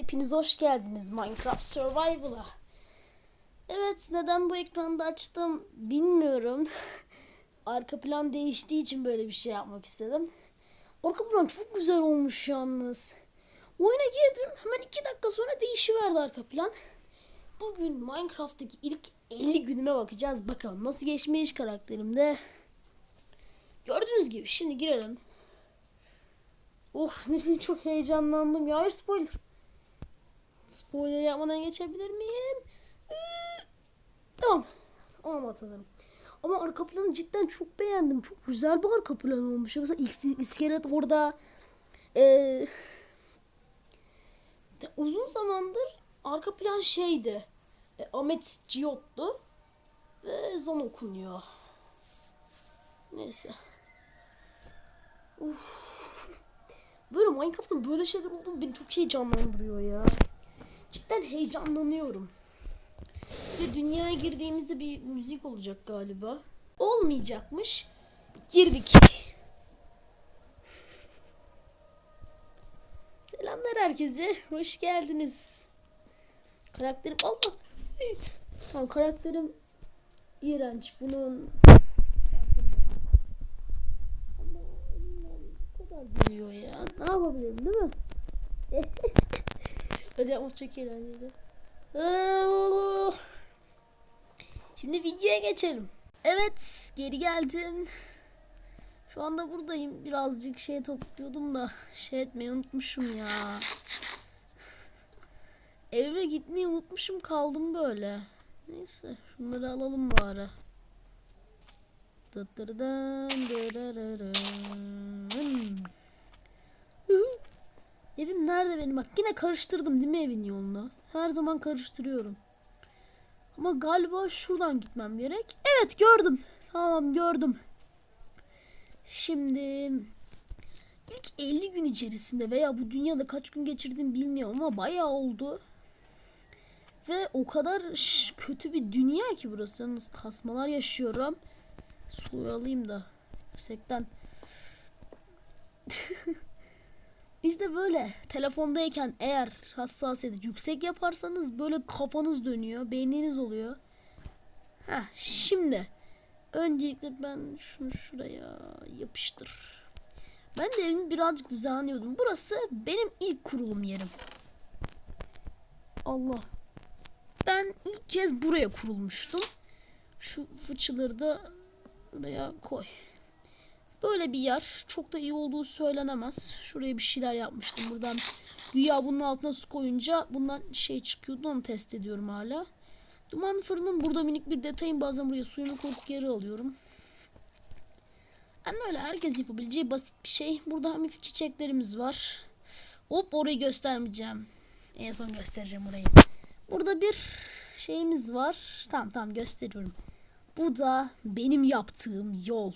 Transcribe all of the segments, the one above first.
Hepiniz hoş geldiniz Minecraft Survival'a. Evet neden bu ekranda açtım bilmiyorum. Arka plan değiştiği için böyle bir şey yapmak istedim. Arka plan çok güzel olmuş yalnız. Oyuna girdim hemen iki dakika sonra değişiverdi arka plan. Bugün Minecraft'taki ilk 50 günüme bakacağız. Bakalım nasıl geçmiş karakterimde. Gördüğünüz gibi şimdi girelim. Of çok heyecanlandım ya. Hayır spoiler. Spoiler yapmadan geçebilir miyim? Ee, tamam. Onu atalım. Ama arka planı cidden çok beğendim. Çok güzel bir arka plan olmuş. Mesela is- iskelet orada. Ee, uzun zamandır arka plan şeydi. E, Ahmet Ciyot'tu. Ve ezan okunuyor. Neyse. Uf. Böyle Minecraft'ın böyle şeyler olduğunu beni çok heyecanlandırıyor ya. Cidden heyecanlanıyorum. Ve dünyaya girdiğimizde bir müzik olacak galiba. Olmayacakmış. Girdik. Selamlar herkese. Hoş geldiniz. Karakterim Allah. Tamam karakterim iğrenç. Bunun ama kadar geliyor ya. Ne yapabilirim değil mi? Öyle yapması çok eğlenceli. Ah! Şimdi videoya geçelim. Evet geri geldim. Şu anda buradayım. Birazcık şey topluyordum da şey etmeyi unutmuşum ya. Evime gitmeyi unutmuşum kaldım böyle. Neyse şunları alalım bari. Dıdırdan, dırırırın. Evim nerede benim? Bak yine karıştırdım değil mi evin yolunu? Her zaman karıştırıyorum. Ama galiba şuradan gitmem gerek. Evet gördüm. Tamam gördüm. Şimdi ilk 50 gün içerisinde veya bu dünyada kaç gün geçirdim bilmiyorum ama bayağı oldu. Ve o kadar kötü bir dünya ki burası. Yalnız kasmalar yaşıyorum. Suyu alayım da. Yüksekten. İşte böyle telefondayken eğer hassasiyeti yüksek yaparsanız böyle kafanız dönüyor, beyniniz oluyor. Ha şimdi öncelikle ben şunu şuraya yapıştır. Ben de evimi birazcık düzenliyordum. Burası benim ilk kurulum yerim. Allah. Ben ilk kez buraya kurulmuştum. Şu fıçıları da buraya koy. Böyle bir yer. Çok da iyi olduğu söylenemez. Şuraya bir şeyler yapmıştım. Buradan güya bunun altına su koyunca bundan şey çıkıyordu. Onu test ediyorum hala. Duman fırının burada minik bir detayım. Bazen buraya suyunu koyup geri alıyorum. Yani öyle herkes yapabileceği basit bir şey. Burada hafif çiçeklerimiz var. Hop orayı göstermeyeceğim. En son göstereceğim orayı. Burada bir şeyimiz var. Tamam tamam gösteriyorum. Bu da benim yaptığım yol.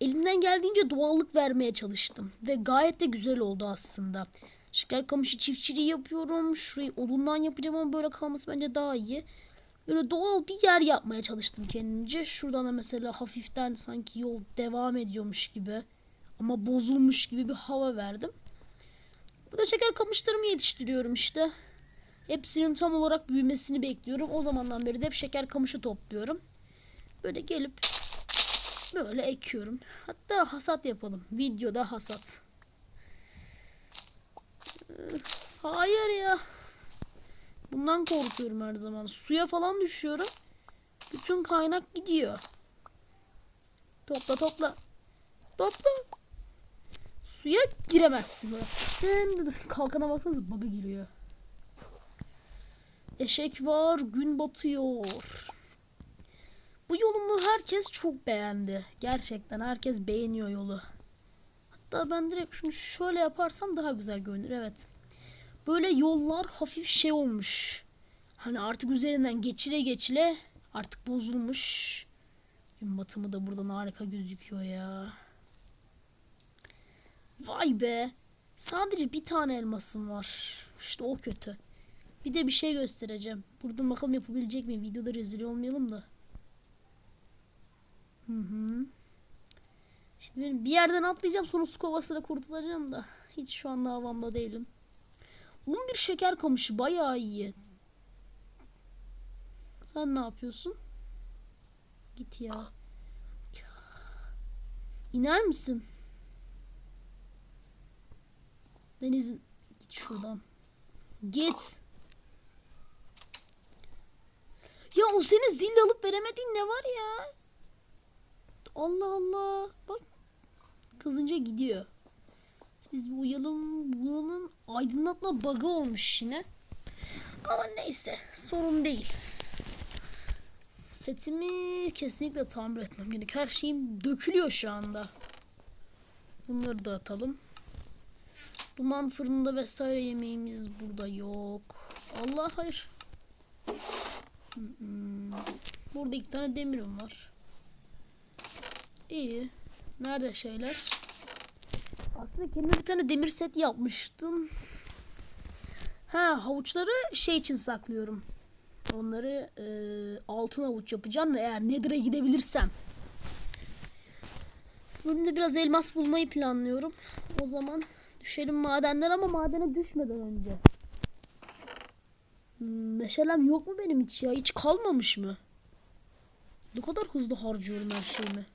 Elimden geldiğince doğallık vermeye çalıştım. Ve gayet de güzel oldu aslında. Şeker kamışı çiftçiliği yapıyorum. Şurayı odundan yapacağım ama böyle kalması bence daha iyi. Böyle doğal bir yer yapmaya çalıştım kendimce. Şuradan da mesela hafiften sanki yol devam ediyormuş gibi. Ama bozulmuş gibi bir hava verdim. Burada şeker kamışlarımı yetiştiriyorum işte. Hepsinin tam olarak büyümesini bekliyorum. O zamandan beri de hep şeker kamışı topluyorum. Böyle gelip Böyle ekiyorum. Hatta hasat yapalım. Videoda hasat. Ee, Hayır ya. Bundan korkuyorum her zaman. Suya falan düşüyorum. Bütün kaynak gidiyor. Topla topla. Topla. Suya giremezsin böyle. Kalkana baksanıza bug'a giriyor. Eşek var, gün batıyor. Bu yolumu herkes çok beğendi. Gerçekten herkes beğeniyor yolu. Hatta ben direkt şunu şöyle yaparsam daha güzel görünür. Evet. Böyle yollar hafif şey olmuş. Hani artık üzerinden geçile geçile artık bozulmuş. Gün batımı da buradan harika gözüküyor ya. Vay be. Sadece bir tane elmasım var. İşte o kötü. Bir de bir şey göstereceğim. Burada bakalım yapabilecek miyim? Videoda rezil olmayalım da. Hı hı. Şimdi benim bir yerden atlayacağım sonra su kovasıyla kurtulacağım da. Hiç şu anda havamda değilim. 11 şeker kamışı bayağı iyi. Sen ne yapıyorsun? Git ya. İner misin? Deniz git şuradan. Git. Ya o senin zil alıp veremediğin ne var ya? Allah Allah. Bak kızınca gidiyor. Biz bir uyalım. Buranın aydınlatma bug'ı olmuş yine. Ama neyse sorun değil. Setimi kesinlikle tamir etmem gerek. Her şeyim dökülüyor şu anda. Bunları da atalım. Duman fırında vesaire yemeğimiz burada yok. Allah hayır. Hmm. Burada iki tane demirim var. İyi. Nerede şeyler? Aslında kendime bir tane demir set yapmıştım. Ha havuçları şey için saklıyorum. Onları e, altın havuç yapacağım da eğer Nether'a gidebilirsem. Bölümde biraz elmas bulmayı planlıyorum. O zaman düşelim madenler ama madene düşmeden önce. Hmm, meşalem yok mu benim hiç ya? Hiç kalmamış mı? Ne kadar hızlı harcıyorum her şeyimi.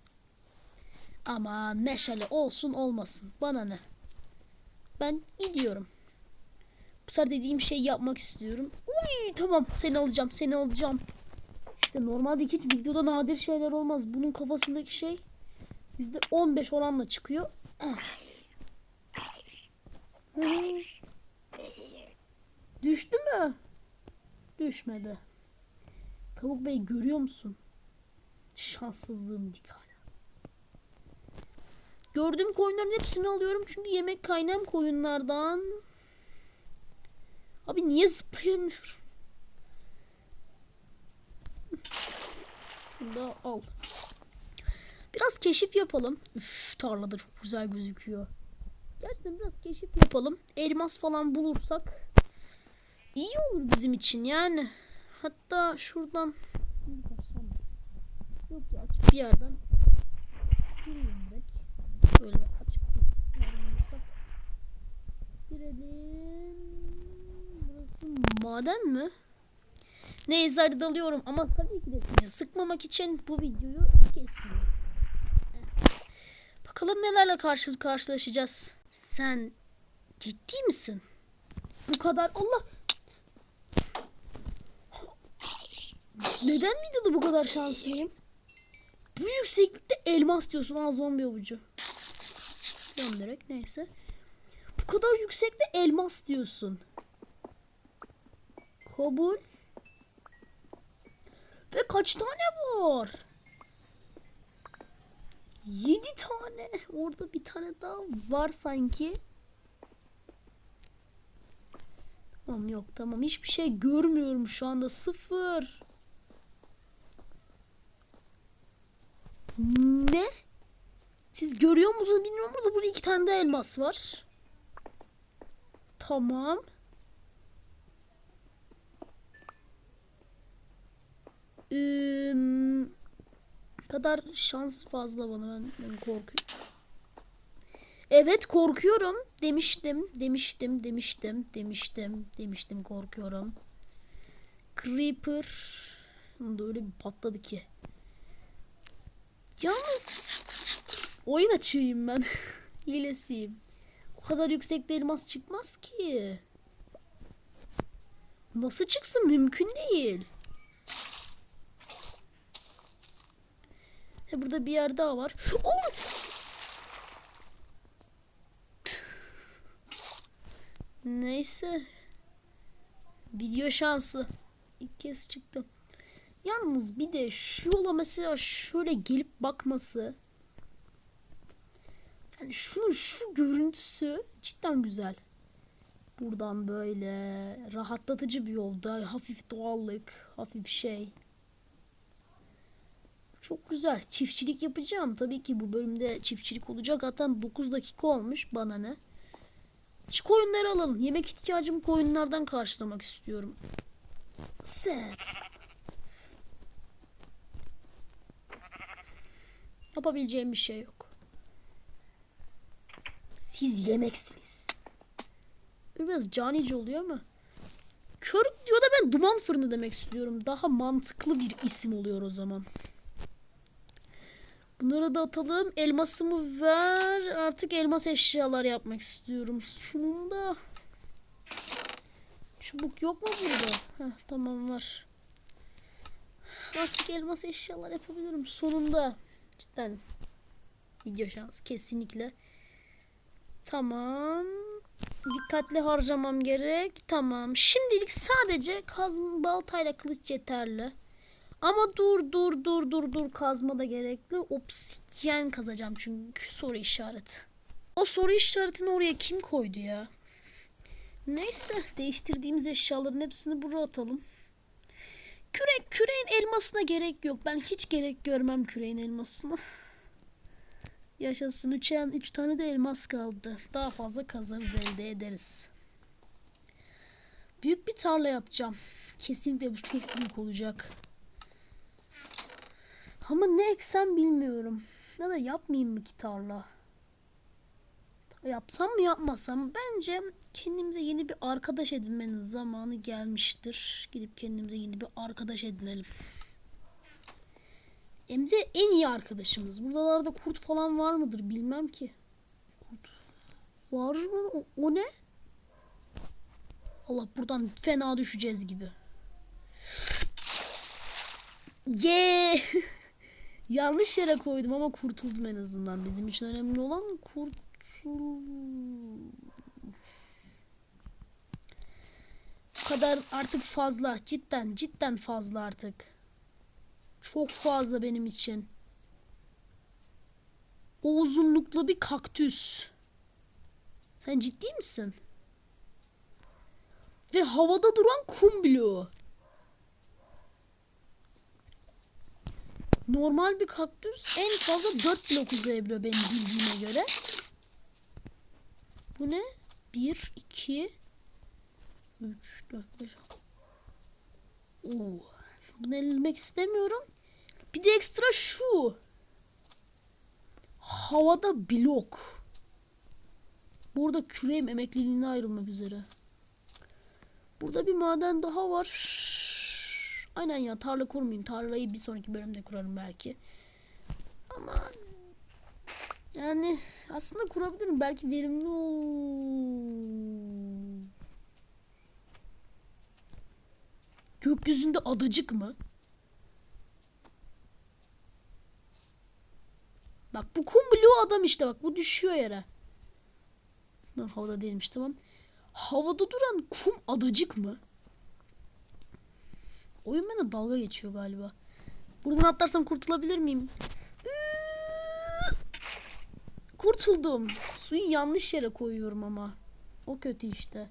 Ama meşale olsun olmasın. Bana ne? Ben gidiyorum. Bu sefer dediğim şey yapmak istiyorum. Uy tamam seni alacağım seni alacağım. İşte normalde hiç videoda nadir şeyler olmaz. Bunun kafasındaki şey yüzde 15 oranla çıkıyor. Hı. Düştü mü? Düşmedi. Tavuk Bey görüyor musun? Şanssızlığın dik hala. Gördüğüm koyunların hepsini alıyorum çünkü yemek kaynağım koyunlardan. Abi niye zıplayamıyorum? Şunu da al. Biraz keşif yapalım. Üf, tarlada çok güzel gözüküyor. Gerçekten biraz keşif yapalım. Elmas falan bulursak iyi olur bizim için yani. Hatta şuradan yok ya açık bir yerden gireyim Böyle açık bulursak girelim. Burası maden mi? Neyse hadi dalıyorum ama tabii ki de sizi sıkmamak için bu videoyu kesiyorum. Bakalım nelerle karşı karşılaşacağız. Sen ciddi misin? Bu kadar Allah Neden videoda bu kadar şanslıyım? Bu yükseklikte elmas diyorsun ha zombi avucu. Döndürerek neyse. Bu kadar yüksekte elmas diyorsun. Kabul. Ve kaç tane var? Yedi tane. Orada bir tane daha var sanki. Tamam yok tamam hiçbir şey görmüyorum şu anda sıfır. Ne? Siz görüyor musunuz bilmiyorum burada burada iki tane de elmas var. Tamam. Ee, kadar şans fazla bana ben, ben korkuyorum. Evet korkuyorum demiştim demiştim demiştim demiştim demiştim korkuyorum. Creeper da öyle bir patladı ki. Yalnız oyun açığıyım ben. Hilesiyim. O kadar yüksekte elmas çıkmaz ki. Nasıl çıksın mümkün değil. He burada bir yer daha var. Oh! Neyse. Video şansı. İlk kez çıktım. Yalnız bir de şu yola mesela şöyle gelip bakması. Yani şunun şu görüntüsü cidden güzel. Buradan böyle rahatlatıcı bir yolda hafif doğallık, hafif şey. Çok güzel. Çiftçilik yapacağım. Tabii ki bu bölümde çiftçilik olacak. Zaten 9 dakika olmuş. Bana ne? Şu koyunları alalım. Yemek ihtiyacımı koyunlardan karşılamak istiyorum. Set. Yapabileceğim bir şey yok. Siz yemeksiniz. Biraz canice oluyor ama. Körük diyor da ben duman fırını demek istiyorum. Daha mantıklı bir isim oluyor o zaman. Bunları da atalım. Elmasımı ver. Artık elmas eşyalar yapmak istiyorum. Sonunda. Çubuk yok mu burada? Heh, tamam var. Artık elmas eşyalar yapabilirim. Sonunda. Cidden. Video şansı kesinlikle. Tamam. Dikkatli harcamam gerek. Tamam. Şimdilik sadece kazma baltayla kılıç yeterli. Ama dur dur dur dur dur kazma da gerekli. Obsidyen kazacağım çünkü soru işareti. O soru işaretini oraya kim koydu ya? Neyse değiştirdiğimiz eşyaların hepsini buraya atalım. Kürek küreğin elmasına gerek yok. Ben hiç gerek görmem küreğin elmasına. Yaşasın. Üç, üç tane de elmas kaldı. Daha fazla kazarız elde ederiz. Büyük bir tarla yapacağım. Kesinlikle bu çok büyük olacak. Ama ne eksem bilmiyorum. Ya da yapmayayım mı ki tarla? Yapsam mı yapmasam? Bence kendimize yeni bir arkadaş edinmenin zamanı gelmiştir. Gidip kendimize yeni bir arkadaş edinelim. Emze en iyi arkadaşımız. Buralarda kurt falan var mıdır bilmem ki. Kurt var mı? O, o ne? Allah buradan fena düşeceğiz gibi. Ye! Yanlış yere koydum ama kurtuldum en azından. Bizim için önemli olan kurtul. Bu kadar artık fazla. Cidden cidden fazla artık. Çok fazla benim için. O uzunluklu bir kaktüs. Sen ciddi misin? Ve havada duran kum bloğu. Normal bir kaktüs en fazla 4 blok uzayabiliyor benim bildiğime göre. Bu ne? 1, 2, 3, 4, 5. Oo. Bunu ellemek istemiyorum. Bir de ekstra şu. Havada blok. Burada küreğim emekliliğine ayrılmak üzere. Burada bir maden daha var. Aynen ya tarla kurmayayım. Tarlayı bir sonraki bölümde kurarım belki. Ama yani aslında kurabilirim. Belki verimli olur. Gökyüzünde adacık mı? Bak bu kum bloğu adam işte bak bu düşüyor yere. Ben havada değilmiş tamam. Havada duran kum adacık mı? Oyun bana dalga geçiyor galiba. Buradan atlarsam kurtulabilir miyim? Kurtuldum. Suyu yanlış yere koyuyorum ama. O kötü işte.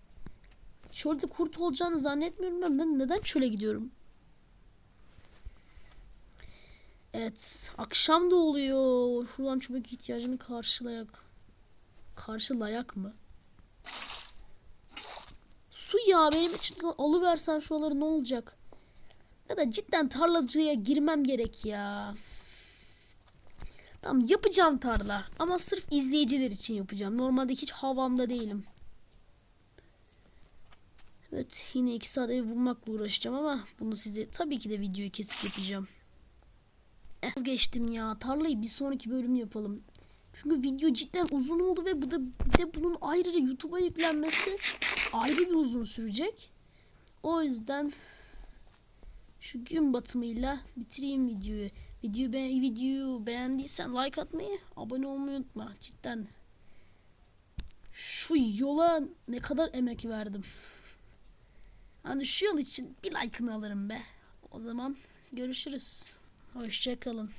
Çölde kurt olacağını zannetmiyorum. Ben neden çöle gidiyorum? Evet. Akşam da oluyor. Şuradan çubuk ihtiyacını karşılayak. Karşılayak mı? Su ya benim için alıversen şuraları ne olacak? Ya da cidden tarlacıya girmem gerek ya. Tamam yapacağım tarla. Ama sırf izleyiciler için yapacağım. Normalde hiç havamda değilim. Evet yine iki saat ev bulmakla uğraşacağım ama bunu size tabii ki de videoyu kesip yapacağım. Geçtim ya. Tarlayı bir sonraki bölüm yapalım. Çünkü video cidden uzun oldu ve bu da bir de bunun ayrıca YouTube'a yüklenmesi ayrı bir uzun sürecek. O yüzden şu gün batımıyla bitireyim videoyu. Video be videoyu beğendiysen like atmayı, abone olmayı unutma. Cidden şu yola ne kadar emek verdim. Hani şu yol için bir like'ını alırım be. O zaman görüşürüz. Hoşçakalın.